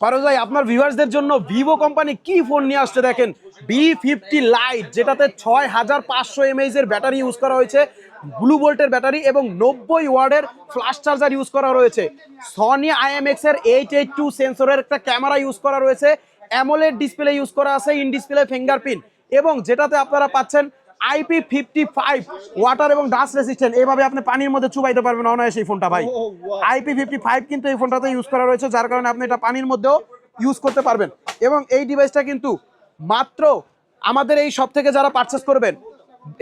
ফারোজ ভাই আপনার ভিউয়ার্সদের জন্য ভিভো কোম্পানি কি ফোন নিয়ে আসছে দেখেন? বি ফিফটি লাইট যেটাতে ছয় হাজার পাঁচশো এমএইচ এর ব্যাটারি ইউজ করা হয়েছে ব্লু ভোল্টের ব্যাটারি এবং নব্বই ওয়ার্ডের ফ্লাশ চার্জার ইউজ করা রয়েছে। সনি আইএমএক্স এর এইট এইট টু সেন্সরের একটা ক্যামেরা ইউজ করা রয়েছে অ্যামোলেড ডিসপ্লে ইউজ করা আছে ইন ডিসপ্লে ফিঙ্গারপ্রিন্ট এবং যেটাতে আপনারা পাচ্ছেন আইপি ফিফটি ফাইভ ওয়াটার এবং ডাস্ট রেসিস্ট্যান্ট এভাবে আপনি পানির মধ্যে চুবাইতে পারবেন অনায়াসে এই ফোনটা ভাই। আইপি ফিফটি ফাইভ কিন্তু এই ফোনটাতে ইউজ করা রয়েছে যার কারণে আপনি এটা পানির মধ্যেও ইউজ করতে পারবেন। এবং এই ডিভাইসটা কিন্তু মাত্র আমাদের এই সব থেকে যারা পারচেস করবেন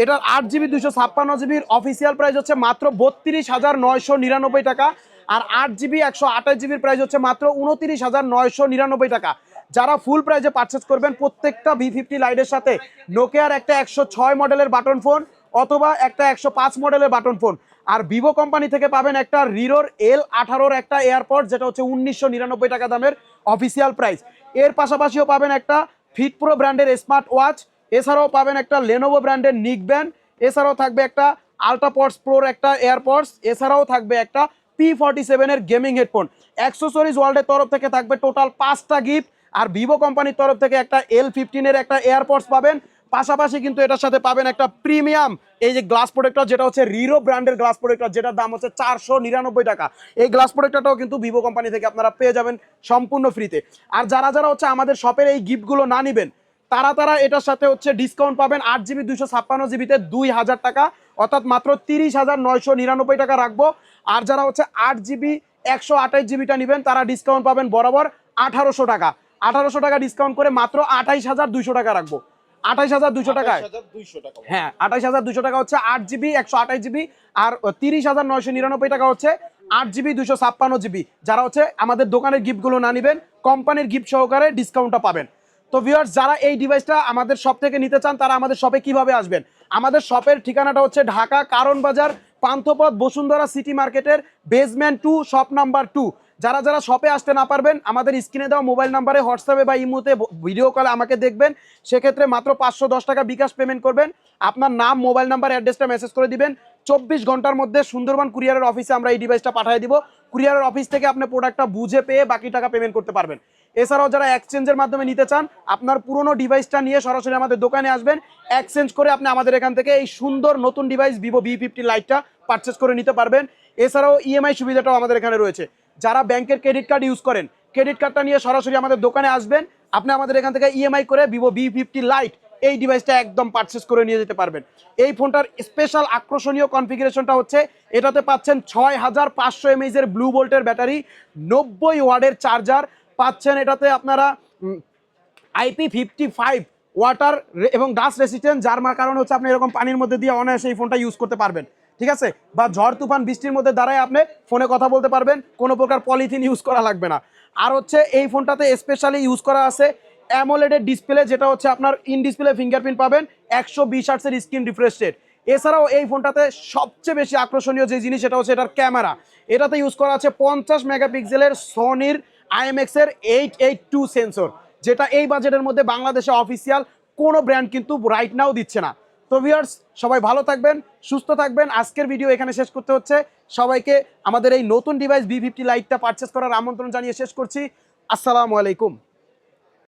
এটার আট জিবি দুশো ছাপ্পান্ন জিবির অফিসিয়াল প্রাইস হচ্ছে মাত্র বত্রিশ হাজার নয়শো নিরানব্বই টাকা আর আট জিবি একশো আঠাশ জিবির প্রাইস হচ্ছে মাত্র উনত্রিশ হাজার নয়শো নিরানব্বই টাকা। যারা ফুল প্রাইজে পারচেস করবেন, প্রত্যেকটা ভি ফিফটি লাইটের সাথে নোকিয়ার একটা একশো ছয় মডেলের বাটন ফোন অথবা একটা একশো পাঁচ মডেলের বাটন ফোন আর ভিভো কোম্পানি থেকে পাবেন একটা রিরোর এল আঠারোর একটা এয়ারপড যেটা হচ্ছে উনিশশো নিরানব্বই টাকা দামের অফিসিয়াল প্রাইস এর পাশাপাশিও পাবেন একটা ফিট প্রো ব্র্যান্ডের স্মার্ট ওয়াচ এছাড়াও পাবেন একটা লেনোভো ব্র্যান্ডের নিক ব্যান্ড এছাড়াও থাকবে একটা আলট্রাপডস প্রোর একটা এয়ারপডস এছাড়াও থাকবে একটা পি ফর্টি সেভেনের গেমিং হেডফোন অ্যাক্সেসরিজ ওয়ার্ল্ডের তরফ থেকে থাকবে টোটাল পাঁচটা গিফট আর ভিভো কোম্পানির তরফ থেকে একটা এল ফিফটিনের একটা এয়ারপডস পাবেন। পাশাপাশি কিন্তু এটার সাথে পাবেন একটা প্রিমিয়াম এই যে গ্লাস প্রোডেক্টর যেটা হচ্ছে রিরো ব্র্যান্ডের গ্লাস প্রোডেক্টর যেটার দাম হচ্ছে চারশো নিরানব্বই টাকা। এই গ্লাস প্রোডেক্টরটাও কিন্তু ভিভো কোম্পানি থেকে আপনারা পেয়ে যাবেন সম্পূর্ণ ফ্রিতে আর যারা যারা হচ্ছে আমাদের শপের এই গিফটগুলো না নেবেন, তারা তারা এটার সাথে হচ্ছে ডিসকাউন্ট পাবেন আট জিবি দুশো ছাপ্পান্ন জিবিতে দুই হাজার টাকা, অর্থাৎ মাত্র তিরিশ হাজার নয়শো নিরানব্বই টাকা রাখব। আর যারা হচ্ছে আট জিবি একশো আঠাশ জিবিটা নেবেন, তারা ডিসকাউন্ট পাবেন বরাবর আঠারোশো টাকা। আঠারোশো টাকা ডিসকাউন্ট করে মাত্র আঠাইশ হাজার দুইশো টাকা রাখব। আঠাইশ হাজার 28200 টাকা হ্যাঁ আঠাইশ হাজার দুশো টাকা হচ্ছে আট জিবি একশো আঠাশ জিবি আর তিরিশ হাজার নয়শো নিরানব্বই টাকা হচ্ছে আট জিবি দুশো ছাপ্পান্ন জিবি। যারা হচ্ছে আমাদের দোকানের গিফটগুলো না নেবেন কোম্পানির গিফট সহকারে ডিসকাউন্টটা পাবেন। তো ভিউয়ার্স যারা এই ডিভাইসটা আমাদের শপ থেকে নিতে চান তারা আমাদের শপে কীভাবে আসবেন? আমাদের শপের ঠিকানাটা হচ্ছে ঢাকা কারণ বাজার পান্থপথ বসুন্ধরা সিটি মার্কেটের basement two shop number two যারা যারা শপে আসতে না পারবেন, আমাদের স্ক্রিনে দেওয়া মোবাইল নাম্বারে হোয়াটসঅ্যাপে বা ইমোতে ভিডিও কলে আমাকে দেখবেন। সেক্ষেত্রে মাত্র পাঁচশো দশ টাকা বিকাশ পেমেন্ট করবেন। আপনার নাম মোবাইল নাম্বার অ্যাড্রেসটা মেসেজ করে দিবেন। চব্বিশ ঘণ্টার মধ্যে সুন্দরবন কুরিয়ারের অফিসে আমরা এই ডিভাইসটা পাঠিয়ে দিব। কুরিয়ারের অফিস থেকে আপনি প্রোডাক্টটা বুঝে পেয়ে বাকি টাকা পেমেন্ট করতে পারবেন। এছাড়াও যারা এক্সচেঞ্জের মাধ্যমে নিতে চান, আপনার পুরনো ডিভাইসটা নিয়ে সরাসরি আমাদের দোকানে আসবেন। এক্সচেঞ্জ করে আপনি আমাদের এখান থেকে এই সুন্দর নতুন ডিভাইস ভিভো ভি ফিফটি লাইটটা পারচেস করে নিতে পারবেন। এছাড়াও ইএমআই সুবিধাটাও আমাদের এখানে রয়েছে। যারা ব্যাংকের ক্রেডিট কার্ড ইউজ করেন, ক্রেডিট কার্ডটা নিয়ে সরাসরি আমাদের দোকানে আসবেন। আপনি আমাদের এখান থেকে ইএমআই করে ভিভো বি ফিফটি লাইট এই ডিভাইসটা একদম পারচেস করে নিয়ে যেতে পারবেন। এই ফোনটার স্পেশাল আকর্ষণীয় কনফিগারেশনটা হচ্ছে, এটাতে পাচ্ছেন ছয় হাজার পাঁচশো এমএইচ এর ব্লু ভোল্টের ব্যাটারি নব্বই ওয়ার্ডের চার্জার পাচ্ছেন এটাতে আপনারা আইপি ফিফটি ফাইভ ওয়াটার এবং ডাস্ট রেসিস্ট্যান্ট যার কারণে হচ্ছে আপনি এরকম পানির মধ্যে দিয়ে অনায়াসে এই ফোনটা ইউজ করতে পারবেন। ঠিক আছে? বা ঝড়, তুফান, বৃষ্টির মধ্যে দাঁড়ায় আপনি ফোনে কথা বলতে পারবেন, কোনো প্রকার পলিথিন ইউজ করা লাগবে না। আর হচ্ছে এই ফোনটাতে স্পেশালি ইউজ করা আছে অ্যামোলেডের ডিসপ্লে যেটা হচ্ছে আপনার ইন ডিসপ্লে ফিঙ্গারপ্রিন্ট পাবেন, একশো বিশ আটসের স্ক্রিন রিফ্রেশ রেট এছাড়াও এই ফোনটাতে সবচেয়ে বেশি আকর্ষণীয় যে জিনিস, সেটা হচ্ছে এটার ক্যামেরা এটাতে ইউজ করা আছে পঞ্চাশ মেগাপিক্সেলের সোনির আইএমএক্স এর এইট এইট টু সেন্সর যেটা এই বাজেটের মধ্যে বাংলাদেশে অফিসিয়াল কোনো ব্র্যান্ড কিন্তু রাইট নাও দিচ্ছে না। তো ভিউয়ার্স সবাই ভালো থাকবেন, সুস্থ থাকবেন। আজকের ভিডিও এখানে শেষ করতে হচ্ছে। সবাইকে আমাদের এই নতুন ডিভাইস বি ফিফটি লাইটটা পারচেস করার আমন্ত্রণ জানিয়ে শেষ করছি। আসসালামু আলাইকুম।